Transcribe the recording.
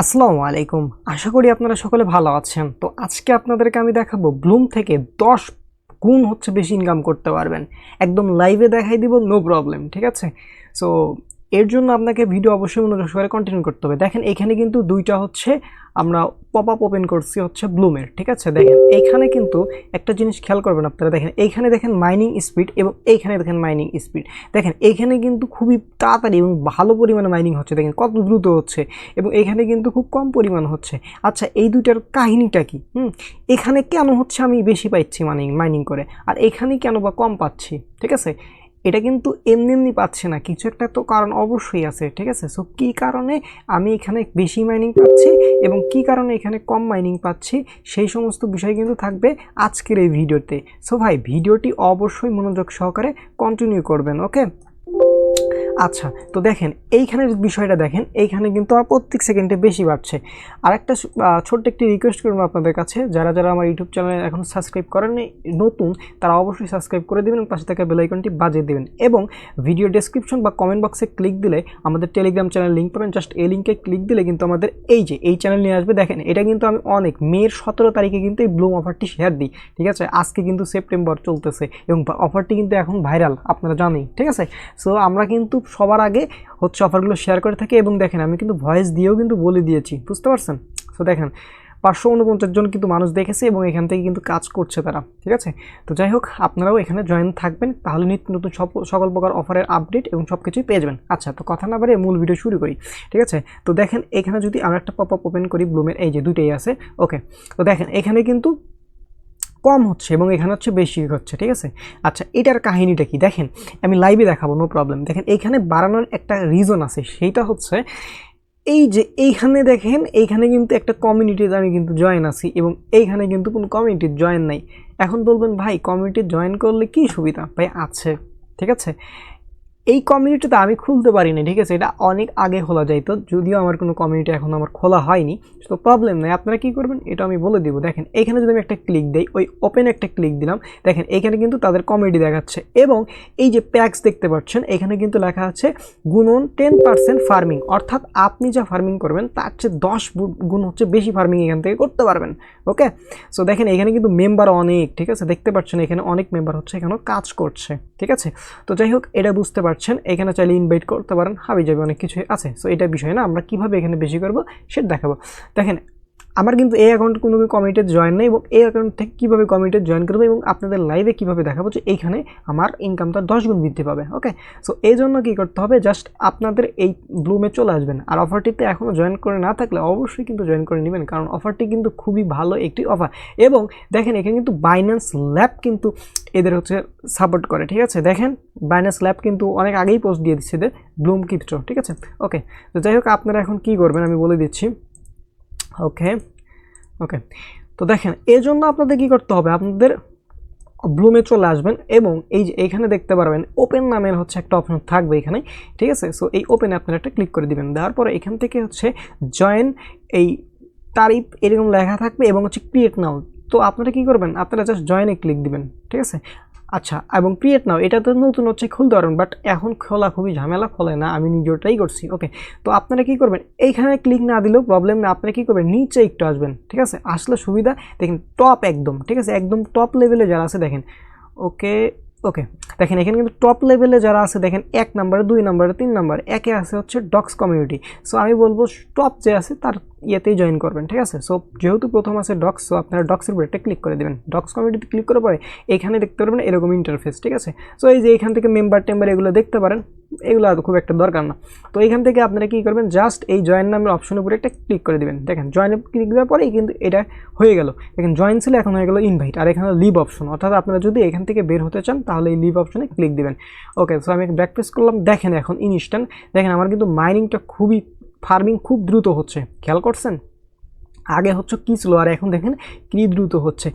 আসসালামু আলাইকুম। আশা করি আপনারা সকলে ভালো আছেন। তো আজকে আপনাদেরকে আমি দেখাবো ব্লুম থেকে দশ গুণ হচ্ছে বেশি ইনকাম করতে পারবেন। একদম লাইভে দেখাই দিব নো প্রবলেম ঠিক আছে? সো এর জন্য আপনাকে ভিডিও অবশ্যই মনোযোগ সহকারে কন্টিনিউ করতে হবে। দেখেন, এখানে কিন্তু দুইটা হচ্ছে আমরা পপ আপ ওপেন করছি হচ্ছে ব্লুমের ঠিক আছে? দেখেন, এইখানে কিন্তু একটা জিনিস খেয়াল করবেন আপনারা। দেখেন, এইখানে দেখেন মাইনিং স্পিড এবং এইখানে দেখেন মাইনিং স্পিড দেখেন, এইখানে কিন্তু খুবই তাড়াতাড়ি এবং ভালো পরিমাণে মাইনিং হচ্ছে। দেখেন, কত দ্রুত হচ্ছে এবং এখানে কিন্তু খুব কম পরিমাণ হচ্ছে। আচ্ছা এই দুইটার কাহিনীটা কি? হুম, এখানে কেন হচ্ছে আমি বেশি পাচ্ছি মাইনিং মাইনিং করে? আর এখানে কেন বা কম পাচ্ছি? ঠিক আছে? এটা কিন্তু এমনি এমনি পাচ্ছে না। কিছু একটা তো কারণ অবশ্যই আছে, ঠিক আছে? সো কী কারণে আমি এখানে বেশি মাইনিং পাচ্ছি এবং কি কারণে এখানে কম মাইনিং পাচ্ছি সেই সমস্ত বিষয় কিন্তু থাকবে আজকের এই ভিডিওতে। সো ভাই, ভিডিওটি অবশ্যই মনোযোগ সহকারে কন্টিনিউ করবেন ওকে আচ্ছা তো দেখেন, এইখানের বিষয়টা দেখেন, এইখানে কিন্তু আমার প্রত্যেক সেকেন্ডে বেশি বাড়ছে। আর একটা ছোট্ট একটি রিকোয়েস্ট করব আপনাদের কাছে। যারা যারা আমার ইউটিউব চ্যানেল এখন সাবস্ক্রাইব করেননি নতুন, তারা অবশ্যই সাবস্ক্রাইব করে দেবেন পাশে থাকা বেলাইকনটি বাজিয়ে দেবেন। এবং ভিডিও ডেসক্রিপশন বা কমেন্ট বক্সে ক্লিক দিলে আমাদের টেলিগ্রাম চ্যানেল লিঙ্ক পাবেন। জাস্ট এই লিঙ্কে ক্লিক দিলে কিন্তু আমাদের এই যে, এই চ্যানেল নিয়ে আসবে, দেখেন, এটা কিন্তু আমি অনেক মেয়ের সতেরো তারিখে কিন্তু এই ব্লুম অফারটি শেয়ার দিই, ঠিক আছে? আজকে কিন্তু সেপ্টেম্বর চলতেছে এবং অফারটি কিন্তু এখন ভাইরাল আপনারা জানেন ঠিক আছে? সো আমরা কিন্তু সবার আগে হচ্ছে অফারগুলো শেয়ার করে থাকি এবং দেখেন আমি কিন্তু ভয়েস দিয়েও কিন্তু বলে দিয়েছি, বুঝতে পারছেন? সো দেখেন, পাঁচশো উনপঞ্চাশ জন কিন্তু মানুষ দেখেছে এবং এখান থেকে কিন্তু কাজ করছে তারা, ঠিক আছে? তো যাই হোক, আপনারাও এখানে জয়েন থাকবেন, তাহলে নিত্য নতুন সব, সকল প্রকার অফারের আপডেট এবং সব কিছুই পেয়ে যাবেন। আচ্ছা তো কথা না বাড়িয়ে মূল ভিডিও শুরু করি, ঠিক আছে? তো দেখেন, এখানে যদি আমরা একটা পপ আপ ওপেন করি ব্লুমের এই যে দুটোই আছে ওকে তো দেখেন, এখানে কিন্তু কম হচ্ছে এবং এখানে হচ্ছে বেশি হচ্ছে, ঠিক আছে? আচ্ছা এটার কাহিনিটা কি? দেখেন, আমি লাইভে দেখাবো নো প্রবলেম দেখেন, এখানে বাড়ানোর একটা রিজন আছে, সেইটা হচ্ছে এই যে এইখানে দেখেন, এইখানে কিন্তু একটা কমিউনিটিতে আমি কিন্তু জয়েন আছি এবং এইখানে কিন্তু কোনো কমিউনিটির জয়েন নাই। এখন বলবেন, ভাই কমিউনিটি জয়েন করলে কি সুবিধা? ভাই, আছে, ঠিক আছে? এই কমিউনিটিতে আমি খুলতে পারিনি, ঠিক আছে? এটা অনেক আগে খোলা যাইতো যদিও আমার কোনো কমিউনিটি এখন আমার খোলা হয়নি, তো প্রবলেম নেই। আপনারা কী করবেন? এটা আমি বলে দিব। দেখেন, এখানে যদি আমি একটা ক্লিক দিই, ওই ওপেন একটা ক্লিক দিলাম, দেখেন, এখানে কিন্তু তাদের কমেডি দেখাচ্ছে এবং এই যে প্যাক্স দেখতে পাচ্ছেন, এখানে কিন্তু লেখা আছে গুণন টেন পার্সেন্ট ফার্মিং অর্থাৎ আপনি যা ফার্মিং করবেন, তার চেয়ে দশ গুণ হচ্ছে বেশি ফার্মিং এখান থেকে করতে পারবেন ওকে সো দেখেন, এখানে কিন্তু মেম্বার অনেক, ঠিক আছে? দেখতে পাচ্ছেন, এখানে অনেক মেম্বার হচ্ছে, এখানেও কাজ করছে, ঠিক আছে? তো যাই হোক, এটা বুঝতে পারছেন এখানে চাইলে ইনভাইট করতে পারেন। হাবি যাবে অনেক কিছুই আছে। সো এটা বিষয় না, আমরা কীভাবে এখানে বেশি করব, সেটা দেখাবো। দেখেন আমার কিন্তু এই অ্যাকাউন্ট কোনো কমিটিতে জয়েন নেই এবং এই অ্যাকাউন্ট থেকে কীভাবে কমিটিতে জয়েন করব এবং আপনাদের লাইভে কীভাবে দেখাবো যে এইখানে আমার ইনকামটা দশ গুণ বৃদ্ধি পাবে ওকে সো এই জন্য কী করতে হবে? জাস্ট আপনাদের এই ব্লুমে চলে আসবেন। আর অফারটিতে এখনও জয়েন করে না থাকলে অবশ্যই কিন্তু জয়েন করে নেবেন, কারণ অফারটি কিন্তু খুবই ভালো একটি অফার এবং দেখেন, এখানে কিন্তু বাইন্যান্স ল্যাব কিন্তু এদের হচ্ছে সাপোর্ট করে, ঠিক আছে? দেখেন বাইন্যান্স ল্যাব কিন্তু অনেক আগেই পোস্ট দিয়ে দিচ্ছে এদের ব্লুম কিপটো ঠিক আছে? ওকে তো যাই হোক, আপনারা এখন কী করবেন? আমি বলে দিচ্ছি। ওকে ওকে তো দেখেন এই জন্য আপনাদের কী করতে হবে? আপনাদের ব্লুমে চলে আসবেন এবং এই যে এইখানে দেখতে পারবেন ওপেন নামের হচ্ছে একটা অপশন থাকবে এখানে, ঠিক আছে? সো এই ওপেনে আপনারা একটা ক্লিক করে দিবেন। দেওয়ার পরে এখান থেকে হচ্ছে জয়েন এই তারিফ এরকম লেখা থাকবে এবং হচ্ছে ক্রিয়েট নাও তো আপনারা কী করবেন? আপনারা জাস্ট জয়েনে ক্লিক দিবেন, ঠিক আছে? আচ্ছা এবং ক্রিয়েট নাও এটা তো নতুন হচ্ছে খুল ধরুন বাট এখন খোলা খুবই ঝামেলা, খোলে না, আমি নিজেরটাই করছি ওকে তো আপনারা কী করবেন? এইখানে ক্লিক না দিলেও প্রবলেম না আপনারা কী করবেন? নিচে একটু আসবেন, ঠিক আছে? আসলে সুবিধা, দেখেন টপ একদম, ঠিক আছে? একদম টপ লেভেলে যারা আছে, দেখেন ওকে ওকে, দেখেন এখানে কিন্তু টপ লেভেলে যারা আছে, দেখেন এক নাম্বার দুই নাম্বারে তিন নাম্বার একে আছে হচ্ছে ডক্স কমিউনিটি সো আমি বলব টপ যে আছে তার ইয়েতেই জয়েন করবেন, ঠিক আছে? সো যেহেতু প্রথম আছে ডক্স সো আপনারা ডক্সের উপরে ক্লিক করে দেবেন। ডক্স কমিউনিটিতে ক্লিক করার পরে এখানে দেখতে পারবেন এরকম ইন্টারফেস ঠিক আছে? সো এই যে এখান থেকে মেম্বার টেম্বার এগুলো দেখতে পারেন। এগুলো খুব একটা দরকার না। তো এখান থেকে আপনারা কী করবেন জাস্ট এই জয়েন নামের অপশনের উপরে একটা ক্লিক করে দেবেন। দেখেন জয়েনে ক্লিক দেওয়ার পরেই কিন্তু এটা হয়ে গেল। দেখেন জয়েন ছিল এখন হয়ে গেল ইনভাইট আর এখানে লিভ অপশন অর্থাৎ আপনারা যদি এখান থেকে বের হতে চান, তাহলে এই লিভ অপশনে ক্লিক দেবেন। ওকে সো আমি ব্যাক করলাম। দেখেন এখন ইনস্ট্যান্ট দেখেন আমার কিন্তু মাইনিংটা খুবই ফার্মিং খুব দ্রুত হচ্ছে। খেয়াল করছেন? আগে হচ্ছে কী ছিল, আর এখন দেখেন কী দ্রুত হচ্ছে।